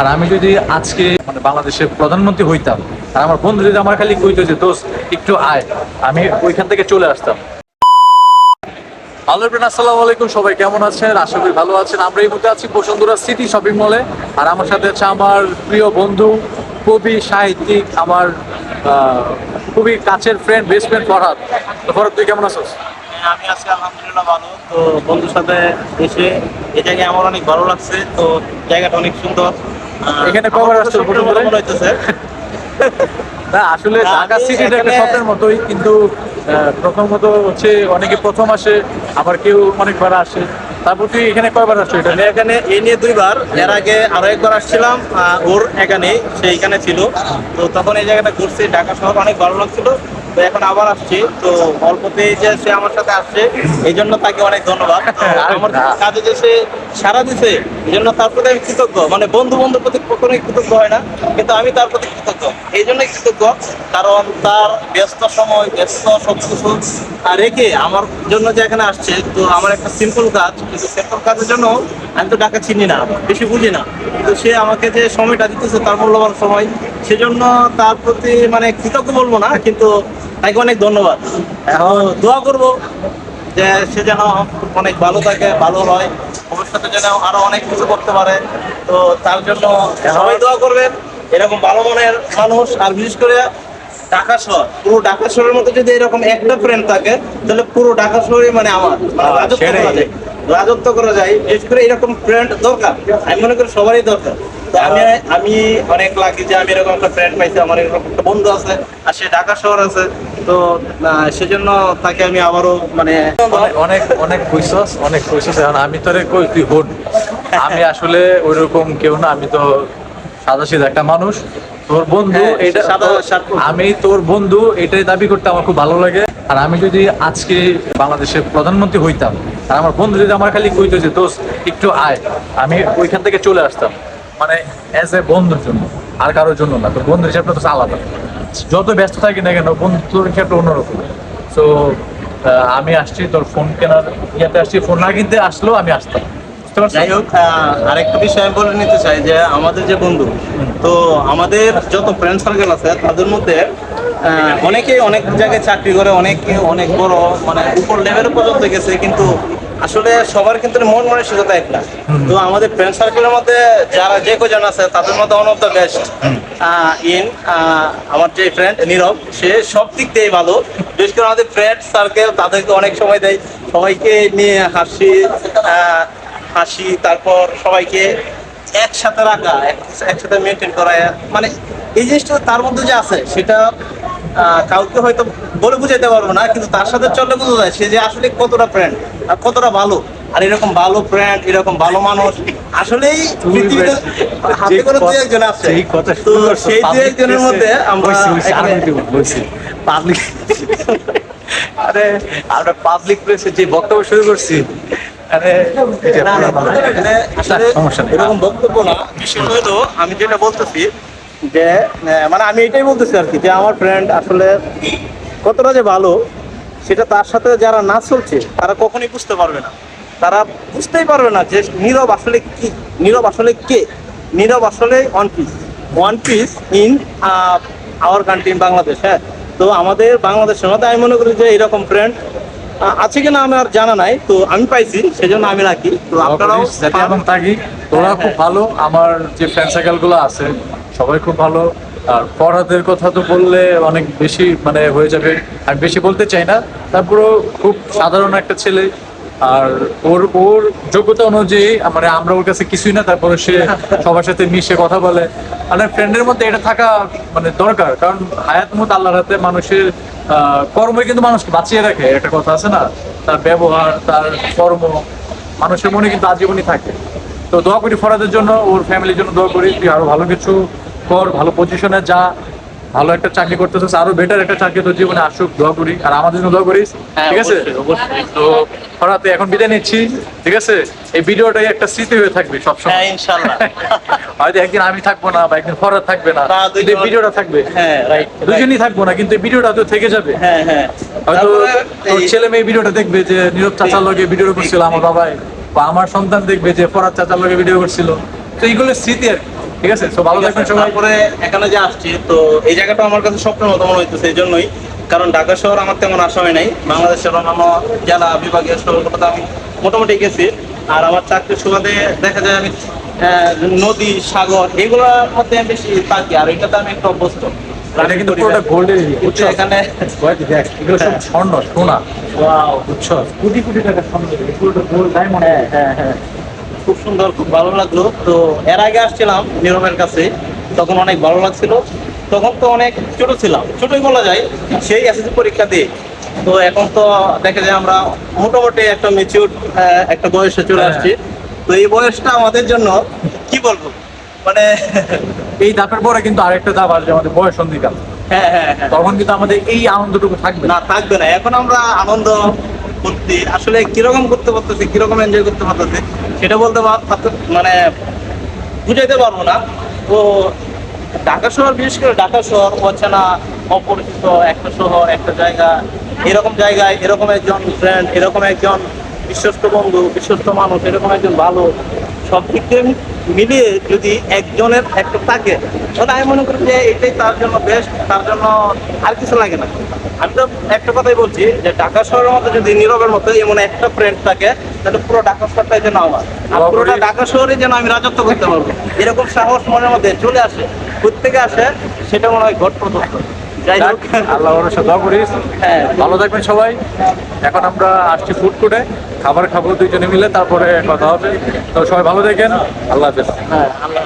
আর আমি যদি আজকে মানে বাংলাদেশের প্রধানমন্ত্রী হইতাম আর আমার বন্ধু যদি আমার খালি কইতো যে দোস্ত একটু আয়। আমি ওইখান থেকে চলে আসতাম। আসসালামু আলাইকুম। সবাই কেমন ভালো আছেন। আমরা এই আছি শপিং মলে। আর আমার সাথে আমার প্রিয় বন্ধু কবি সাহিত্যিক আমার কাছের ফ্রেন্ড বেস্ট ফ্রেন্ড তো তুই কেমন আছিস? হ্যাঁ, আমি আলহামদুলিল্লাহ তো বন্ধুর সাথে এসে জায়গায় আমার অনেক ভালো লাগছে। তো জায়গাটা অনেক সুন্দর। এখানে কাছে আসছো না আসলে ঢাকা সিটিটা একটা স্বপ্নের মতোই কিন্তু প্রথমত হচ্ছে অনেকে প্রথম আসে আবার কেউ অনেকবার আসে। তারপর তুই এখানে কয়বার আসছো এটা? আমি এখানে এই নিয়ে দুইবার এর আগে আরও একবার আসছিলাম ওর এখানে সে এখানে ছিল। তো তখন এই জায়গাটা ঘুরছি ঢাকা শহর অনেক ভালো লাগছিল। তো এখন আবার আসছি। তো অল্পতেই যে সে আমার সাথে আসছে এই জন্য তাকে অনেক ধন্যবাদ। তো আমার কাজে যে সে সারা দিছে এই জন্য তার প্রতি আমি কৃতজ্ঞ। মানে বন্ধু বন্ধুর প্রতি কখনোই কৃতজ্ঞ হয় না কিন্তু আমি তার প্রতি কৃতজ্ঞ। এই জন্যই কৃতজ্ঞ। কারণ তার ব্যস্ত সময় ব্যস্ত সব কিছু রেখে আমার জন্য যে এখানে আসছে তো আমার একটা সিম্পল কাজ। কিন্তু সিম্পল কাজের জন্য আমি তো টাকা চিনি না বেশি বুঝি না। কিন্তু সে আমাকে যে সময়টা দিতেছে তার মূল্যবান সময় সেজন্য তার প্রতি মানে কৃতজ্ঞ বলব না কিন্তু তাকে অনেক ধন্যবাদ। এখন দোয়া করব যে সে যেন অনেক ভালো থাকে ভালো হয়। ভবিষ্যতে যেন আরও অনেক কিছু করতে পারে। তো তার জন্য সবাই দোয়া করবেন। এরকম ভালো মনের মানুষ আর বিশেষ করে ঢাকা শহর। পুরো ঢাকা শহরের মধ্যে যদি এরকম একটা ফ্রেন্ড থাকে তাহলে পুরো ঢাকা শহরই মানে আমার। মানে রাজত্ব সেটাই। করা যায়। রাজত্ব করা যায়। বিশেষ করে এরকম ফ্রেন্ড দরকার। আমি মনে করি সবারই দরকার। আমি আমি অনেক লাকি যে আমি এরকম একটা ফ্রেন্ড পাইছি আমার এরকম একটা বন্ধু আছে আর সে ঢাকা শহর আছে। তো সেজন্য তাকে আমি আবারও মানে অনেক অনেক কইছস অনেক এখন আমি তোরে কই তুই আমি আসলে ওইরকম কেউ না আমি তো সাদা সিধা একটা মানুষ। তোর বন্ধু হ্যাঁ, এটা। আমি তোর বন্ধু এটাই দাবি করতে আমার খুব ভালো লাগে। আর আমি যদি আজকে বাংলাদেশের প্রধানমন্ত্রী হইতাম আর আমার বন্ধু যদি আমার খালি কইতো যে দোস্ত একটু আয়। আমি ওইখান থেকে চলে আসতাম। মানে অ্যাজ এ বন্ধুর জন্য আর কারোর জন্য না। তোর বন্ধুর হিসাবটা তো আলাদা। যত ব্যস্ত থাকি না কেন বন্ধুর হিসাবটা অন্যরকম। সো আমি আসছি তোর ফোন কেনার ইয়াতে আসছি। ফোন না কিনতে আসলেও আমি আসতাম। যাই হোক আরেকটা বিষয় আমি বলে নিতে চাই যে আমাদের যে বন্ধু তো আমাদের যত ফ্রেন্ড সার্কেল আছে তাদের মধ্যে আহ, অনেকে অনেক জায়গায় চাকরি করে অনেকে অনেক বড় মানে উপর লেভেলে পর্যন্ত গেছে কিন্তু আসলে সবার কিন্তু মন মানসিকতা না। তো আমাদের ফ্রেন্ড সার্কেলের মধ্যে যারা যে কজন আছে, তাদের মধ্যে one of the best in আমার যে ফ্রেন্ড নীরব, সে সব দিক দিয়েই ভালো। বিশেষ করে আমাদের ফ্রেন্ড সার্কেল তাদেরকে অনেক সময় দেয়। সবাইকে নিয়ে হাসি হাসি, তারপর সবাইকে একসাথে রাখা একসাথে মেনটেন করা মানে এই জিনিসটা তার মধ্যে যে আছে, সেটা কাউকে হয়তো বলে বুঝাইতে পারব না কিন্তু তার সাথে চললে বোঝা যায় সে যে আসলে কতটা ফ্রেন্ড আর কতটা ভালো। আর এরকম ভালো ফ্রেন্ড এরকম ভালো মানুষ আসলেই পৃথিবীতে হাতে করে দুই একজন আছে। তো সেই দুই একজনের মধ্যে আমরা পাবলিক আরে আমরা পাবলিক প্লেসে যে বক্তব্য শুরু করছি এরকম বক্তব্য না। বিষয় হলো আমি যেটা বলতেছি যে মানে আমি এটাই বলতেছি আর কি, যে আমার ফ্রেন্ড আসলে কতটা যে ভালো, সেটা তার সাথে যারা না চলছে, তারা কখনোই বুঝতে পারবে না। তারা বুঝতেই পারবে না যে নীরব আসলে কি, নীরব আসলে কে? নীরব আসলে one piece one piece in our country in Bangladesh হ্যাঁ? তো আমাদের বাংলাদেশের মধ্যে আমি মনে করি যে এরকম ফ্রেন্ড আছে কিনা আমার জানা নাই তো আমি পাইছি সেজন্য আমি রাখি। তো আপনারাও যাতে এবং থাকি তোরা হ্যাঁ, খুব হ্যাঁ। ভালো আমার যে ফ্রেন্ড সার্কেলগুলো আছে সবাই খুব ভালো। আর পড়াদের কথা তো বললে অনেক বেশি মানে হয়ে যাবে। আমি বেশি বলতে চাই না তারপরেও খুব সাধারণ একটা ছেলে। আর ওর ওর যোগ্যতা অনুযায়ী মানে আমরা ওর কাছে কিছুই না তারপরে সে সবার সাথে মিশে কথা বলে। মানে ফ্রেন্ডের মধ্যে এটা থাকা মানে দরকার কারণ হায়াত মত আল্লাহর হাতে মানুষের কর্মই কিন্তু মানুষকে বাঁচিয়ে রাখে একটা কথা আছে না? তার ব্যবহার তার কর্ম মানুষের মনে কিন্তু আজীবনই থাকে। তো দোয়া করি ফরাদের জন্য ওর ফ্যামিলির জন্য দোয়া করি তুই আরও ভালো কিছু কর ভালো পজিশনে যা ভালো একটা চাকরি করতেছিস আরও বেটার একটা চাকরি তোর জীবনে আসুক দোয়া করি। আর আমাদের জন্য দোয়া করিস হ্যাঁ, ঠিক আছে। তো এখন বিদায় নিচ্ছি ঠিক আছে? এই ভিডিওটাই একটা স্মৃতি হয়ে থাকবে সবসময়। হ্যাঁ ইনশাল্লাহ হয়তো একদিন আমি থাকব না বা একদিন ফরাদ থাকবে না কিন্তু ভিডিওটা থাকবে। হ্যাঁ রাইট দুজনই থাকব না কিন্তু ভিডিওটা তো থেকে যাবে। হ্যাঁ হ্যাঁ। হয়তো ছেলে মেয়ে ভিডিওটা দেখবে যে নীরব চাচার লগে ভিডিও করছিল আমার বাবাই বা আমার সন্তান দেখবে যে ফরাদ চাচার লগে ভিডিও করছিল। তো এইগুলো স্মৃতি আর ঠিক আছে? তো ভালো থাকবেন সবাই। তারপরে এখানে যে আসছি তো এই জায়গাটা আমার কাছে স্বপ্নের মতো মনে হইতেছে এই জন্যই। কারণ ঢাকা শহর আমার তেমন আসা হয় নাই। বাংলাদেশের অন্যান্য জেলা বিভাগীয় শহরগুলোতে আমি মোটামুটি গেছি। আর আমার চাকরির সুবাদে দেখা যায় আমি নদী সাগর এগুলোর মধ্যে আমি বেশি থাকি। আর এটাতে আমি একটু অভ্যস্ত। বুঝছ, এখানে স্বর্ণ সোনা। কোটি কোটি টাকা হ্যাঁ হ্যাঁ হ্যাঁ। খুব সুন্দর খুব ভালো লাগল। তো এর আগে আসছিলাম নীরবের কাছে। তখন অনেক ভালো লাগছিল। তখন তো অনেক ছোট ছিলাম। ছোটই বলা যায় সেই এসএসসি পরীক্ষা দিয়ে। তো এখন তো দেখা যায় আমরা মোটামুটি একটা মেচিউর একটা বয়সে চলে হ্যাঁ। আসছি। তো এই বয়সটা আমাদের জন্য কি বলব? মানে এই ধাপের পরে কিন্তু আরেকটা ধাপ আসবে আমাদের বয়স সন্ধিকাল হ্যাঁ হ্যাঁ হ্যাঁ। তখন কিন্তু আমাদের এই আনন্দটুকু থাকবে না। থাকবে না। এখন আমরা আনন্দ করতে আসলে কীরকম করতে পারতেছি কীরকম এনজয় করতে পারতেছি সেটা বলতে মানে বুঝাইতে পারব না। তো ঢাকা শহর, বিশেষ করে ঢাকা শহর অচেনা অপরিচিত একটা শহর, একটা জায়গা, এরকম জায়গায় এরকম একজন ফ্রেন্ড এরকম একজন বিশ্বস্ত বন্ধু, বিশ্বস্ত মানুষ, এরকম একজন ভালো, সব দিক দিয়ে মিলিয়ে যদি একজনের একটা থাকে তাহলে আমি মনে করি যে এটাই তার জন্য বেস্ট তার জন্য আর কিছু লাগে না। আমি তো একটা কথাই বলছি যে ঢাকা শহরের মধ্যে যদি নীরবের মতো এমন একটা ফ্রেন্ড থাকে তাহলে পুরো ঢাকা শহরটাই যেন আমার। আর পুরোটা ঢাকা শহরে যেন আমি রাজত্ব করতে পারব। এরকম সাহস মনের মধ্যে চলে আসে প্রত্যেকে আসে সেটা মনে হয় ঘট প্রদত্ত যাই হোক। আল্লাহ দোয়া করিস। হ্যাঁ। ভালো থাকবেন সবাই। এখন আমরা আসছি ফুড কোর্টে খাবার খাব দুইজনে মিলে তারপরে কথা হবে। তো সবাই ভালো থাকেন। আল্লাহ হাফেজ। হ্যাঁ আল্লাহ